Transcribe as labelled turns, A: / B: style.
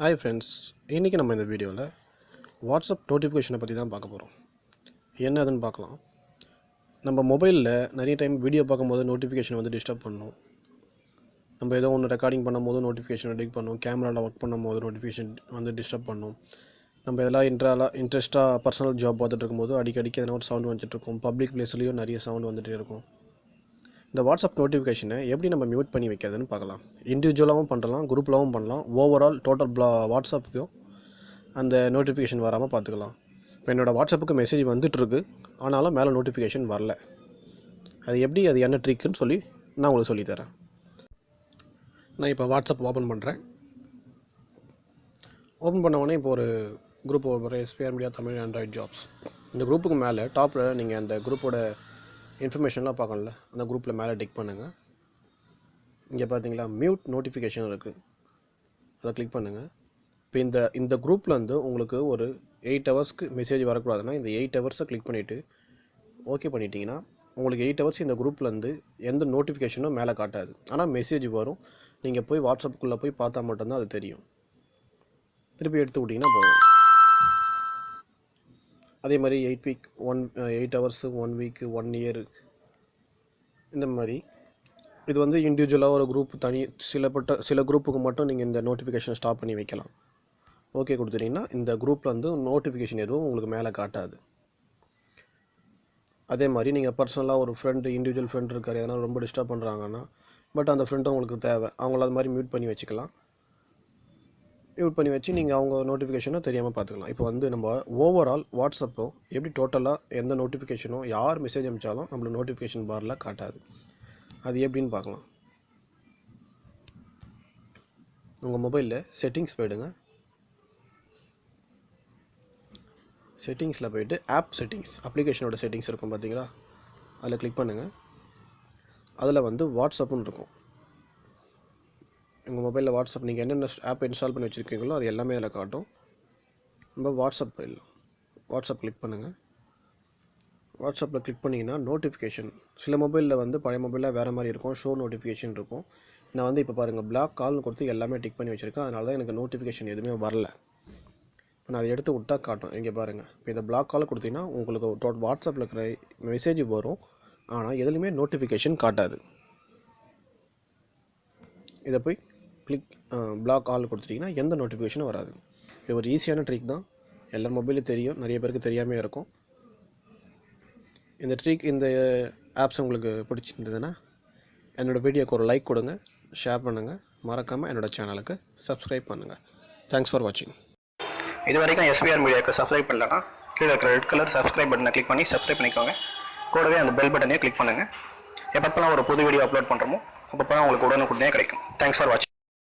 A: Hi friends இன்றைக்கி நம்ம இந்த வீடியோவில் வாட்ஸ்அப் நோட்டிஃபிகேஷனை பற்றி தான் பார்க்க போகிறோம் என்ன அதுன்னு பார்க்கலாம். நம்ம மொபைலில் நிறைய டைம் வீடியோ பார்க்கும்போது நோட்டிஃபிகேஷன் வந்து டிஸ்டர்ப் பண்ணும். நம்ம ஏதோ ஒன்று ரெக்கார்டிங் பண்ணும்போது நோட்டிஃபிகேஷன் அடிக் பண்ணும். கேமராவில் ஒர்க் பண்ணும்போது நோட்டிஃபிகேஷன் வந்து டிஸ்டர்ப் பண்ணும். நம்ம எல்லாம் இன்ட்ராலாக இன்ட்ரெஸ்ட்டாக பர்சனல் ஜாப் பார்த்துட்டு இருக்கும்போது அடிக்கடிக்கு எதனா ஒரு சவுண்ட் வந்துட்டு இருக்கும். பப்ளிக் பிளேஸ்லேயும் நிறைய சவுண்ட் வந்துகிட்டே இருக்கும். இந்த வாட்ஸ்அப் நோட்டிஃபிகேஷனை எப்படி நம்ம மியூட் பண்ணி வைக்கிறதுன்னு பார்க்கலாம். இண்டிவிஜுவலாகவும் பண்ணலாம் குரூப்லாகவும் பண்ணலாம். ஓவரால் டோட்டல் ப்ளா வாட்ஸ்அப்புக்கும் அந்த நோட்டிஃபிகேஷன் வராமல் பார்த்துக்கலாம். இப்போ என்னோடய வாட்ஸ்அப்புக்கு மெசேஜ் வந்துட்டுருக்கு. ஆனாலும் மேலே நோட்டிஃபிகேஷன் வரல. அது எப்படி அது என்ன ட்ரிக்குன்னு சொல்லி நான் உங்களுக்கு சொல்லித்தரேன் நான் இப்போ வாட்ஸ்அப் ஓப்பன் பண்ணுறேன் ஓப்பன் பண்ண உடனே இப்போ ஒரு குரூப் ஓப்பன் பண்ணுறேன் SPR media Tamil android jobs இந்த குரூப்புக்கு மேலே டாப்பில் நீங்கள் அந்த குரூப்போட இன்ஃபர்மேஷன்லாம் பார்க்கணும்ல. அந்த குரூப்பில் மேலே டிக் பண்ணுங்கள் இங்கே பார்த்தீங்களா மியூட் நோட்டிஃபிகேஷன் இருக்குது அதை கிளிக் பண்ணுங்கள் இப்போ இந்த இந்த குரூப்பில் வந்து உங்களுக்கு ஒரு எயிட் ஹவர்ஸ்க்கு மெசேஜ் வரக்கூடாதுன்னா இந்த எயிட் ஹவர்ஸை கிளிக் பண்ணிவிட்டு ஓகே பண்ணிட்டீங்கன்னா உங்களுக்கு எயிட் ஹவர்ஸ் இந்த குரூப்லேருந்து எந்த நோட்டிஃபிகேஷனும் மேலே காட்டாது. ஆனால் மெசேஜ் வரும். நீங்கள் போய் வாட்ஸ்அப்புக்குள்ளே போய் பார்த்தா மட்டும்தான் அது தெரியும். திருப்பி எடுத்து விட்டிங்கன்னா போதும். அதே மாதிரி eight week one eight hours one week one year இந்த மாதிரி. இது வந்து இண்டிவிஜுவலாக ஒரு குரூப் தனி சிலப்பட்ட சில குரூப்புக்கு மட்டும் நீங்கள் இந்த நோட்டிஃபிகேஷன் ஸ்டாப் பண்ணி வைக்கலாம். ஓகே கொடுத்துட்டிங்கன்னா இந்த குரூப்பில் வந்து நோட்டிஃபிகேஷன் எதுவும் உங்களுக்கு மேலே காட்டாது. அதே மாதிரி நீங்கள் பர்சனலாக ஒரு ஃப்ரெண்டு இண்டிவிஜுவல் ஃப்ரெண்ட் இருக்கார் எதனால் ரொம்ப டிஸ்டர்ப் பண்ணுறாங்கன்னா பட் அந்த ஃப்ரெண்டும் உங்களுக்கு தேவை. அவங்கள அது மாதிரி மியூட் பண்ணி வச்சுக்கலாம். மியூட் பண்ணி வச்சு நீங்கள் அவங்க நோட்டிஃபிகேஷனும் தெரியாமல் பார்த்துக்கலாம் இப்போ வந்து நம்ம ஓவரால் வாட்ஸ்அப்போ எப்படி டோட்டலாக எந்த நோட்டிஃபிகேஷனும் யார் மெசேஜ் அனுப்பிச்சாலும் நம்மளுக்கு நோட்டிஃபிகேஷன் பாரில் காட்டாது. அது எப்படின்னு பார்க்கலாம் உங்கள் மொபைலில் செட்டிங்ஸ் போயிடுங்க. செட்டிங்ஸில் போயிட்டு ஆப் செட்டிங்ஸ் அப்ளிகேஷனோட செட்டிங்ஸ் இருக்கும் பார்த்தீங்களா அதில் கிளிக் பண்ணுங்கள் அதில் வந்து வாட்ஸ்அப்புன்னு இருக்கும். உங்கள் மொபைலில் வாட்ஸ்அப் நீங்கள் என்னென்ன ஆப் இன்ஸ்டால் பண்ணி வச்சுருக்கீங்களோ அது எல்லாமே அதில் காட்டும். நம்ம வாட்ஸ்அப் போயிடலாம். வாட்ஸ்அப் கிளிக் பண்ணுங்கள் வாட்ஸ்அப்பில் கிளிக் பண்ணிங்கன்னா நோட்டிஃபிகேஷன் சில மொபைலில் வந்து பழைய மொபைலில் வேறு மாதிரி இருக்கும். ஷோ நோட்டிஃபிகேஷன் இருக்கும். நான் வந்து இப்போ பாருங்கள் பிளாக் கால்னு கொடுத்து எல்லாமே டிக் பண்ணி வச்சுருக்கேன். அதனால தான் எனக்கு நோட்டிஃபிகேஷன் எதுவுமே வரல. இப்போ நான் அதை எடுத்து விட்டால் காட்டும். இங்கே பாருங்கள் இப்போ இதை பிளாக் கால் கொடுத்தீங்கன்னா உங்களுக்கு டோட் வாட்ஸ்அப்பில் இருக்கிற மெசேஜ் வரும். ஆனால் எதுலேயுமே நோட்டிஃபிகேஷன் காட்டாது. இதை போய் கிளிக் பிளாக் ஆல் கொடுத்துட்டிங்கன்னா எந்த நோட்டிஃபிகேஷனும் வராது. இது ஒரு ஈஸியான ட்ரிக் தான். எல்லா மொபைலும் தெரியும். நிறைய பேருக்கு தெரியாமல் இருக்கும். இந்த ட்ரிக் இந்த ஆப்ஸ் உங்களுக்கு பிடிச்சிருந்ததுன்னா என்னோடய வீடியோக்கு ஒரு லைக் கொடுங்க ஷேர் பண்ணுங்கள் மறக்காமல் என்னோடய சேனலுக்கு சப்ஸ்கிரைப் பண்ணுங்கள் தேங்க்ஸ் ஃபார் வாட்சிங்
B: இது வரைக்கும் எஸ்பிஆர் மீடியாவுக்கு சப்ஸ்கிரைப் பண்ணலன்னா கீழே இருக்கிற ரெட் கலர் சப்ஸ்கிரைப் பட்டனை கிளிக் பண்ணி சப்ஸ்கிரைப் பண்ணிக்கோங்க. கூடவே அந்த பெல் பட்டனையும் கிளிக் பண்ணுங்கள் எப்பப்போலாம் ஒரு புது வீடியோ அப்லோட் பண்ணுறோமோ அப்பப்போ உங்களுக்கு உடனுக்குடனே கிடைக்கும். தேங்க்ஸ் ஃபார் வாட்சிங்